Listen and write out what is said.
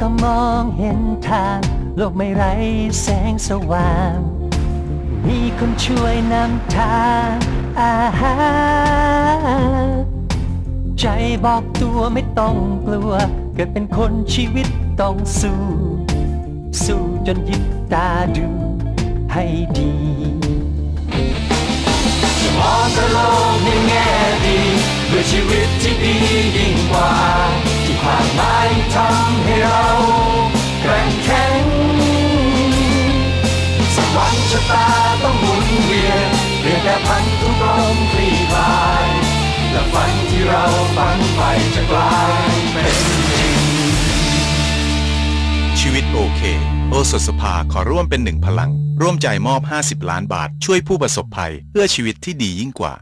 ก็มองเห็นทาง โลกไม่ไร้แสงสว่าง มีคนช่วยนำทางอาหารใจบอกตัวไม่ต้องกลัว เกิดเป็นคนชีวิตต้องสู้ สู้จนยิบตาดูให้ดีจะมองต่โลกในแง่ดีด้วยชีวิตที่ดียิ่งกว่า ชะตาต้องหมุนเวียนเกลียนแต่พันทุกลมคลี่คลาย และฝันที่เราฝันไปจะกลายเป็นจริง ชีวิตโอเค โอสถสภาขอร่วมเป็นหนึ่งพลัง ร่วมใจมอบ 50 ล้านบาทช่วยผู้ประสบภัย เพื่อชีวิตที่ดียิ่งกว่า